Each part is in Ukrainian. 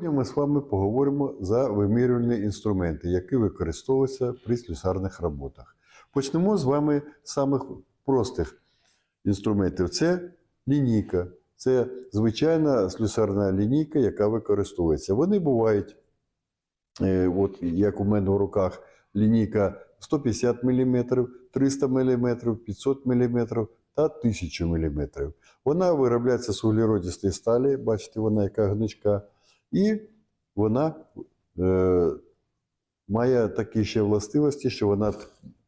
Сьогодні ми з вами поговоримо за вимірювальні інструменти, які використовуються при слюсарних роботах. Почнемо з вами з самих простих інструментів. Це лінійка. Це звичайна слюсарна лінійка, яка використовується. Вони бувають, е, от як у мене в руках, лінійка 150 мм, 300 мм, 500 мм та 1000 мм. Вона виробляється з углеродистої сталі, бачите, вона яка гнучка. І вона е, має такі ще властивості, що вона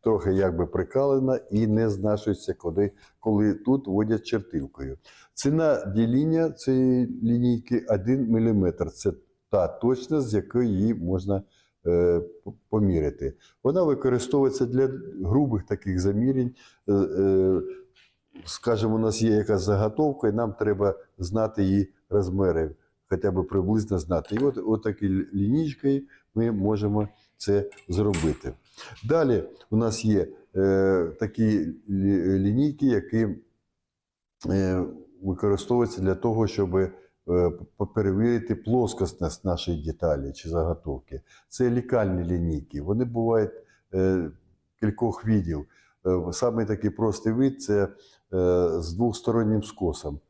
трохи якби прикалена і не знашується, коли, коли тут водять чертилкою. Ціна діління цієї лінійки 1 мм. Це та точність, з якою її можна е, поміряти. Вона використовується для грубих таких замірень. Е, е, скажімо, у нас є якась заготовка, і нам треба знати її розміри, хоча б приблизно знати. І от, от такою лінійкою ми можемо це зробити. Далі у нас є е, такі лінійки, які е, використовуються для того, щоб е, перевірити плоскосність нашої деталі чи заготовки. Це лікальні лінійки. Вони бувають е, кількох видів. Е, Самий такий простий вид це е, з двостороннім скосом.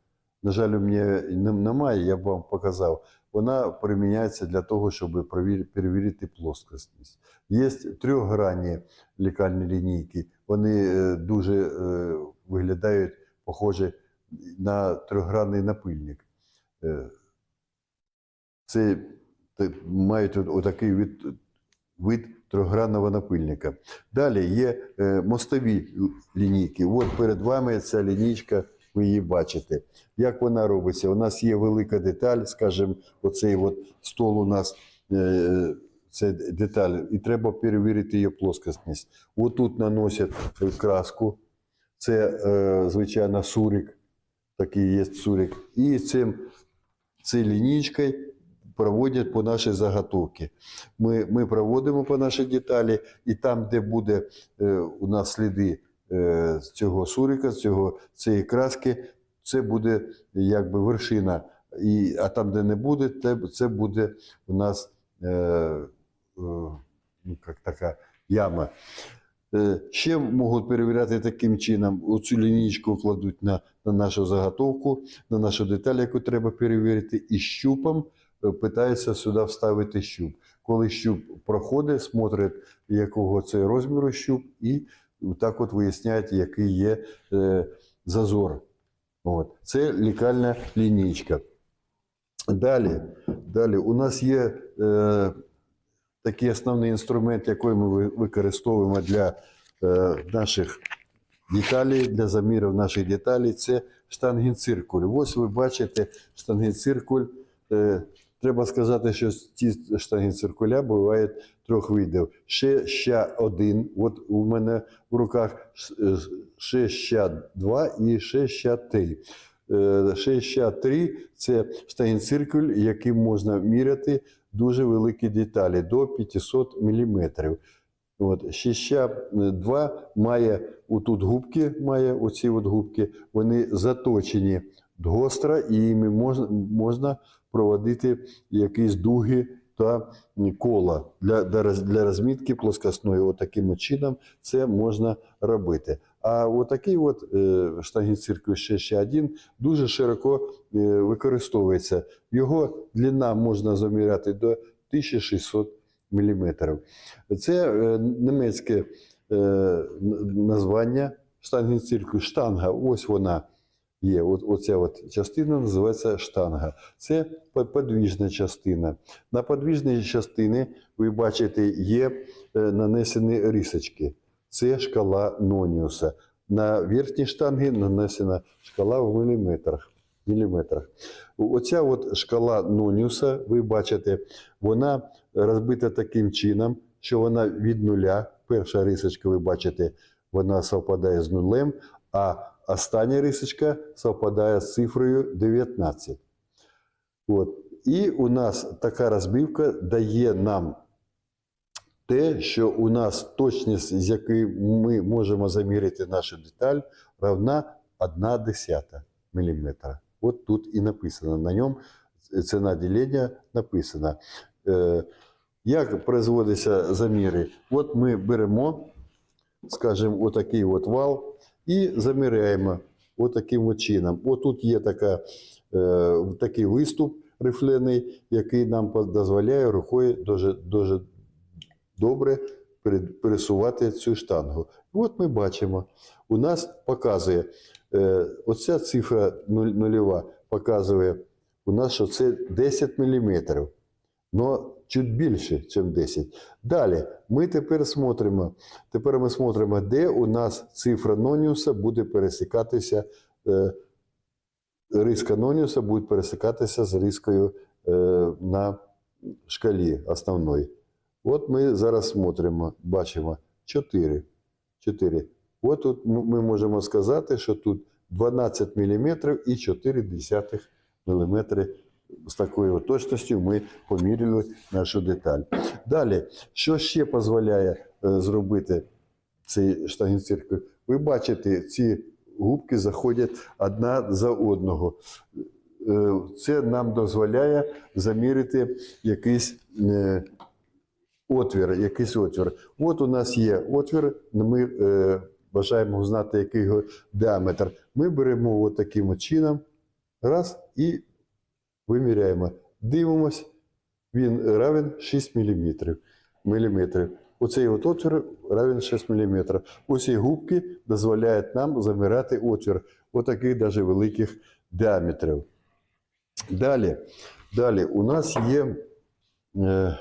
На жаль, у мене немає, я б вам показав. Вона приміняється для того, щоб перевірити плоскосність. Є трьохгранні лікальні лінійки. Вони е, дуже е, виглядають похожі на трьохгранний напильник. Е, Це мають отакий вид, вид трьохгранного напильника. Далі є мостові лінійки. От перед вами ця лінійка, ви її бачите. Як вона робиться? У нас є велика деталь, скажімо, оцей от стол у нас. е, Це деталь, і треба перевірити її плоскосність. Отут наносять краску. Це, е, звичайно, сурик. Такий є сурик. І цим, цією лінійкою проводять по нашій заготовці. Ми, ми проводимо по нашій деталі, і там, де буде е, у нас сліди з цього сурика, з цього, цієї краски, це буде якби вершина. І, а там, де не буде, це буде у нас е, е, ну, як така яма. Е, Ще можуть перевіряти таким чином. Оцю лінійку кладуть на, на нашу заготовку, на нашу деталь, яку треба перевірити, і щупом е, питаються сюди вставити щуп. Коли щуп проходить, смотрять, якого це розміру щуп, і так от виясняють, який є е, зазор. От. Це лікальна лінійка. Далі, далі у нас є е, такий основний інструмент, який ми використовуємо для е, наших деталей, для замірів наших деталей, це штангенциркуль. Ось ви бачите штангенциркуль. Е, треба сказати, що ці штангенциркуля бувають трьох видів. Ще ще один, от у мене в руках ще ще два і ще ще три. Е, Ще ще три це штангенциркуль, яким можна міряти дуже великі деталі до 500 мм. От, ще два має отут губки, має оці от губки, вони заточені гостро, і можна, можна проводити якісь дуги та кола для, для, розмітки плоскосної. От таким от чином це можна робити. А отакий от е, штангенциркуль ще ще один дуже широко е, використовується. Його длина можна заміряти до 1600 мм. Це е, німецьке названня штангенциркуль. Штанга, ось вона є. От, оця от частина називається штанга. Це подвіжна частина. На подвіжній частині ви бачите, є е, нанесені рисочки. Це шкала Ноніуса. На верхній штангі нанесена шкала в міліметрах. міліметрах. Оця от шкала Ноніуса, ви бачите, вона розбита таким чином, що вона від нуля, перша рисочка, ви бачите, вона совпадає з нулем, а остання рисочка совпадає з цифрою 19. От. І у нас така розбивка дає нам те, що у нас точність, з якої ми можемо заміряти нашу деталь, равна 1 десята мм. От тут і написано на ньому ціна ділення написана. Е, Як производяться заміри? От ми беремо, скажімо, отакий от вал і заміряємо отаким от чином. От тут є така, е, такий виступ рифлений, який нам дозволяє рукою дуже, дуже добре пересувати цю штангу. От ми бачимо, у нас показує, е, оця цифра нуль- нульова показує у нас, що це 10 мм. Но чуть більше, ніж 10. Далі ми тепер смотримо, тепер ми смотримо, де у нас цифра Ноніуса буде пересікатися, е, риска Ноніуса буде пересікатися з рискою е, на шкалі основної. От ми зараз смотримо, бачимо 4. 4. От тут ми можемо сказати, що тут 12 мм і 4 мм з такою точністю ми поміряли нашу деталь. Далі, що ще дозволяє е, зробити цей штангенциркуль? Ви бачите, ці губки заходять одна за одного. Е, Це нам дозволяє замірити якийсь е, отвір. Якийсь отвір. От у нас є отвір, ми бажаємо узнати, який його діаметр. Ми беремо от таким чином, раз і виміряємо. Дивимось, він равен 6 мм. міліметрів. Оцей от отвір равен 6 мм. Оці губки дозволяють нам заміряти отвір отаких даже великих діаметрів. Далі, далі у нас є е,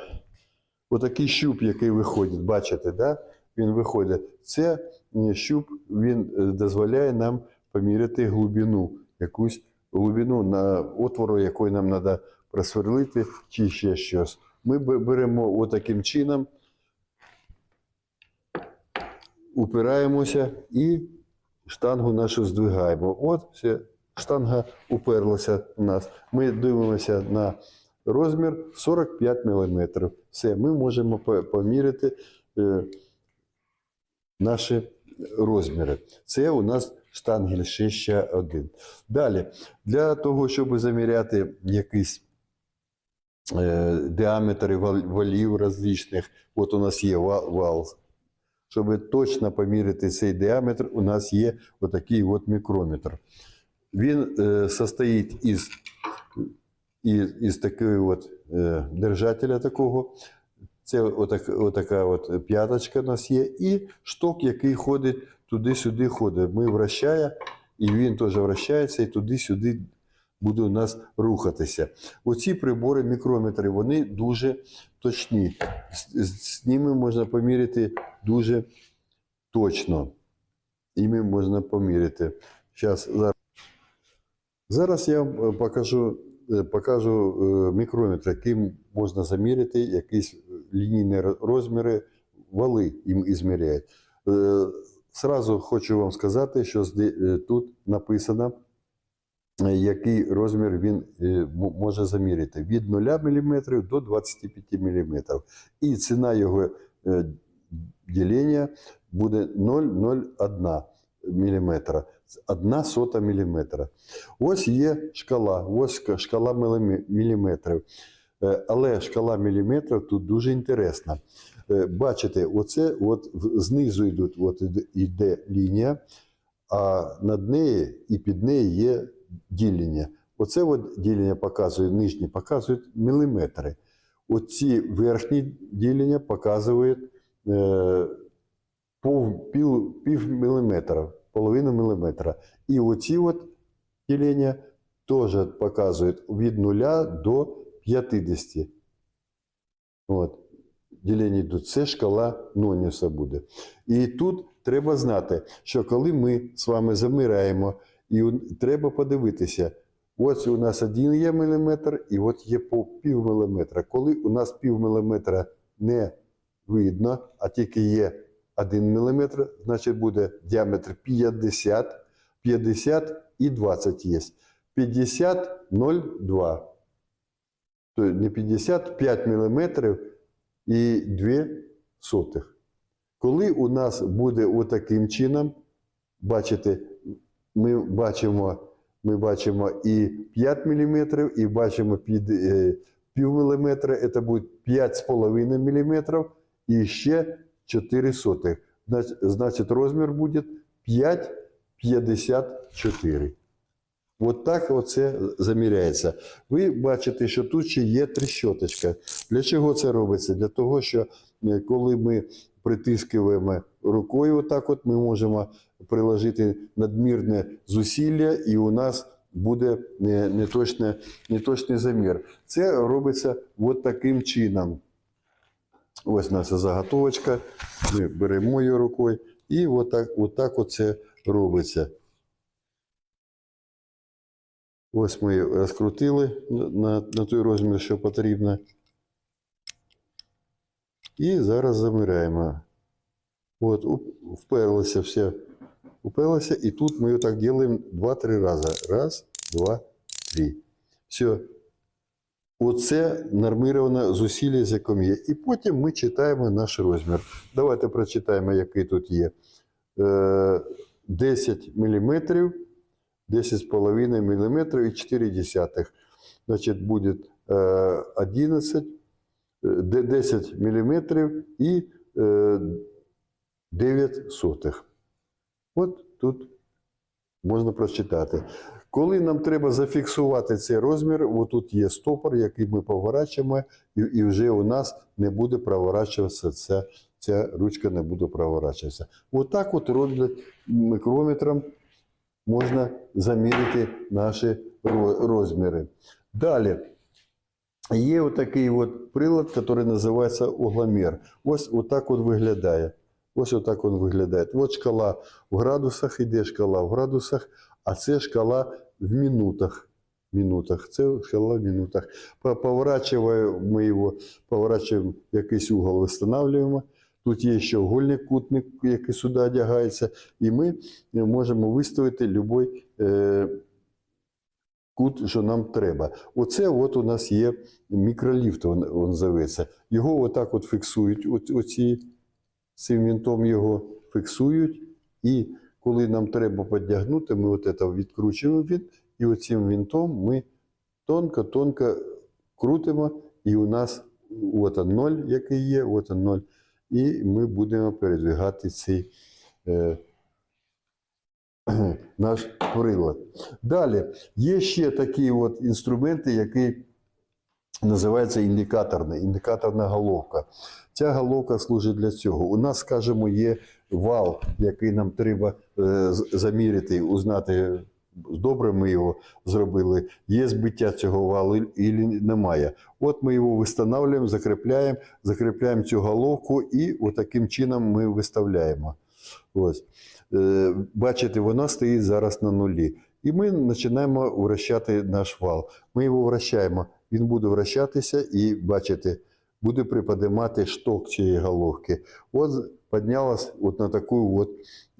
отакий щуп, який виходить. Бачите, да? він виходить. Це е, щуп він е, дозволяє нам поміряти глибину, якусь глибину на отвору, якої нам треба просверлити, чи ще щось. Ми беремо отаким чином, упираємося і штангу нашу здвигаємо. От все, штанга уперлася у нас. Ми дивимося на розмір 45 мм. Все, ми можемо по- поміряти е, наші розміри. Це у нас штангель 6.1. Далі, для того, щоб заміряти якийсь е, діаметри вал- валів розличних, от у нас є ва- вал. Щоб точно поміряти цей діаметр, у нас є отакий от мікрометр. Він е, состоїть із, із, із такої от, е, держателя такого. Це отак, отака от п'яточка у нас є, і шток, який ходить туди-сюди ходить. Ми вращає, і він теж вращається, і туди-сюди буде у нас рухатися. Оці прибори, мікрометри, вони дуже точні. З, з, ними можна поміряти дуже точно. Іми можна поміряти. Зараз, зараз. зараз я вам е, покажу, е, покажу е, мікрометр, яким можна заміряти якісь лінійні розміри, вали їм ізміряють. Сразу хочу вам сказати, що е, тут написано, е, який розмір він е, може заміряти від 0 мм до 25 мм. І ціна його ділення буде 0,01 мм. 1 сота міліметра. Ось є шкала, ось шкала міліметрів. Але шкала міліметрів тут дуже інтересна. Е, Бачите, оце от знизу йдуть, от йде лінія, а над нею і під нею є ділення. Оце от ділення показує, нижні показують міліметри. Оці верхні ділення показують е, пов, пів, пів міліметра, половину міліметра. І оці от ділення теж показують від 0 до 50. От. Ділення йдуть. Це шкала Ноніуса буде. І тут треба знати, що коли ми з вами замираємо, і треба подивитися, ось у нас один є міліметр, і от є по пів міліметра. Коли у нас пів міліметра не видно, а тільки є 1 міліметр, значить буде діаметр 50, 50 і 20 є. 50, 0,2. Тобто не 50, 5 міліметрів і 2 сотих. Коли у нас буде отаким чином, бачите, ми бачимо ми бачимо і 5 мм, і бачимо під е, пів міліметра, це буде 5,5 мм, і ще 4 сотих. Значить, розмір буде 5,54. От так оце заміряється. Ви бачите, що тут ще є тріщоточка. Для чого це робиться? Для того, що е, коли ми притискуємо рукою, отак от ми можемо приложити надмірне зусилля, і у нас буде не- неточний замір. Це робиться от таким чином. Ось наша заготовочка. Ми беремо її рукою, і отак, отак оце робиться. Ось ми розкрутили на, на, той розмір, що потрібно. І зараз замираємо. От, вперлося все. Уперлося, і тут ми отак робимо 2-3 рази. Раз, два, три. Все. Оце нормироване зусилля, з яким є. І потім ми читаємо наш розмір. Давайте прочитаємо, який тут є. Е, 10 мм, 10,5 мм і 4 десятих. Значить, буде е, 11, е, де- 10 мм е, 9 сотих. От тут можна прочитати. Коли нам треба зафіксувати цей розмір, отут є стопор, який ми поворачуємо, і, і вже у нас не буде проворачуватися ця, ця ручка не буде проворачуватися. Отак от роблять мікрометром можна заміряти наші розміри. Далі. Є отакий от прилад, який називається угломір. Ось отак от виглядає. Ось отак він виглядає. От шкала в градусах, іде шкала в градусах, а це шкала в минутах. Минутах. Це шкала в минутах. По- Поворачуємо ми його, поворачуємо якийсь угол, встановлюємо. Тут є ще угольний кутник, який сюди одягається, і ми можемо виставити будь-який е, кут, що нам треба. Оце от у нас є мікроліфт, він, він зоветься. Його отак от фіксують, оці, оці, цим вінтом його фіксують, і коли нам треба підтягнути, ми от це відкручуємо він, і оцим вінтом ми тонко-тонко крутимо, і у нас от он ноль, який є, от он і ми будемо передвигати цей е, наш прилад. Далі є ще такі от інструменти, які називаються індикаторний, індикаторна головка. Ця головка служить для цього. У нас, скажімо, є вал, який нам треба е, заміряти, узнати, добре ми його зробили, є збиття цього валу і немає. От ми його встановлюємо, закріпляємо, закріпляємо цю головку і отаким чином ми виставляємо. Ось. Е, Бачите, вона стоїть зараз на нулі. І ми починаємо вращати наш вал. Ми його вращаємо, він буде вращатися і, бачите, буде приподимати шток цієї головки. От піднялась от на таку от,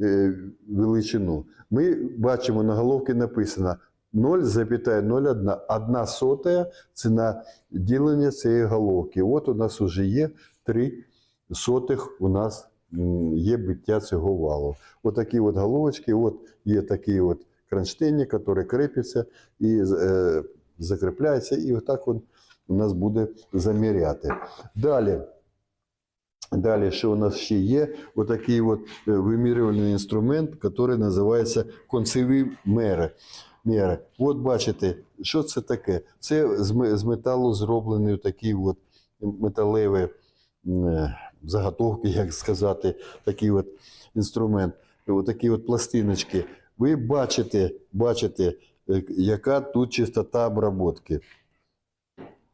е, величину. Ми бачимо, на головці написано 0,01, одна сотая ціна ділення цієї головки. От у нас вже є 3 сотих у нас є биття цього валу. Отакі от головочки, от є такий от кронштейник, який крепиться і е, закріпляється, і отак він у нас буде заміряти. Далі. Далі, що у нас ще є? Отакий от е, вимірювальний інструмент, який називається концеві мери. мери. От бачите, що це таке? Це з металу зроблений такий от металевий е, заготовки, як сказати, такий от інструмент, такі от пластиночки. Ви бачите, бачите, е, яка тут частота обработки.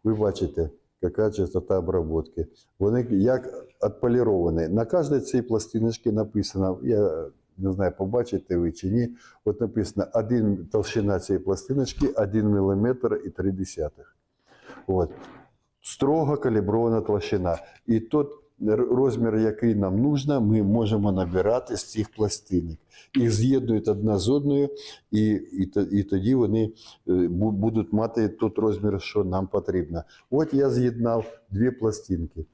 Ви бачите, яка частота обработки. Вони як відполіровані. На кожній цій пластиночці написано, я не знаю, побачите ви чи ні, от написано один, толщина цієї пластиночки 1 мм і 3 десятих. От. Строго калібрована толщина. І тот р- розмір, який нам нужно, ми можемо набирати з цих пластинок. Їх з'єднують одна з одною, і, і, і тоді вони е, будуть мати той розмір, що нам потрібно. От я з'єднав дві пластинки.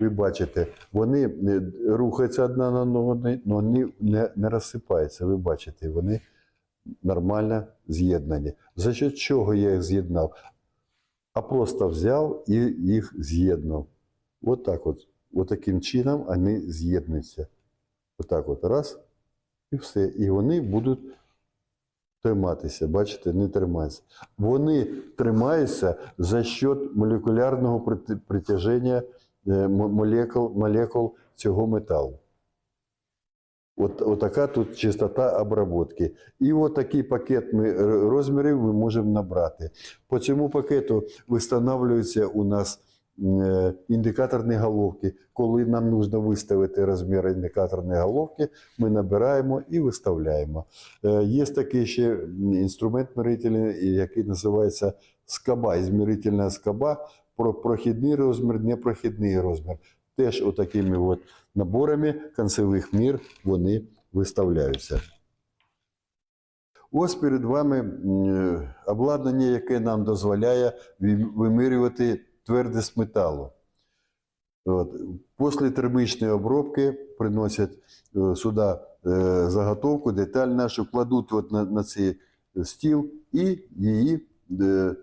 Ви бачите, вони е, рухаються одна на одну, але вони не, не розсипаються. Ви бачите, вони нормальне з'єднання. За що чого я їх з'єднав? А просто взяв і їх з'єднав. От так от. От таким чином вони з'єднуються. Отак от раз, і все. І вони будуть триматися. Бачите, не тримаються. Вони тримаються за счет молекулярного притяження е, молекул, молекул цього металу. От, от тут чистота обробки. І от пакет ми, розмірів ми можемо набрати. По цьому пакету встановлюються у нас е, індикаторні головки. Коли нам потрібно виставити розмір індикаторної головки, ми набираємо і виставляємо. Е, Є такий ще інструмент мірительний, який називається скаба, ізмірительна скаба, про прохідний розмір, непрохідний розмір. Теж отакими от наборами кінцевих мір вони виставляються. Ось перед вами обладнання, яке нам дозволяє вим- вимірювати твердість металу. От. Після термічної обробки приносять е, сюди е, заготовку, деталь нашу, кладуть от на, на цей стіл і її е,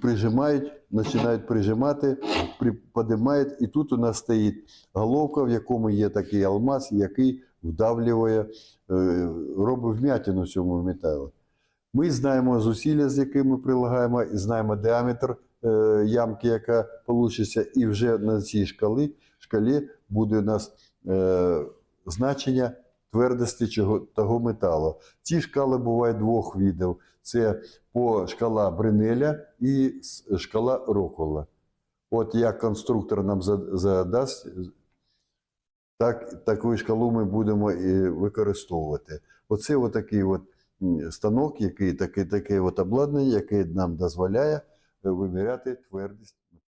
прижимають, починають прижимати, при, подимають, і тут у нас стоїть головка, в якому є такий алмаз, який вдавлює, е, робить вмятину цьому металу. Ми знаємо зусилля, з якими прилагаємо, і знаємо діаметр е, ямки, яка вийде, і вже на цій шкалі, шкалі буде у нас е, значення твердості чого, того металу. Ці шкали бувають двох видів. Це по шкала Бринеля і шкала Роквелла. От як конструктор нам задасть, так, таку шкалу ми будемо і використовувати. Оце отакий от станок, який, такий, таке от обладнання, яке нам дозволяє е, виміряти твердість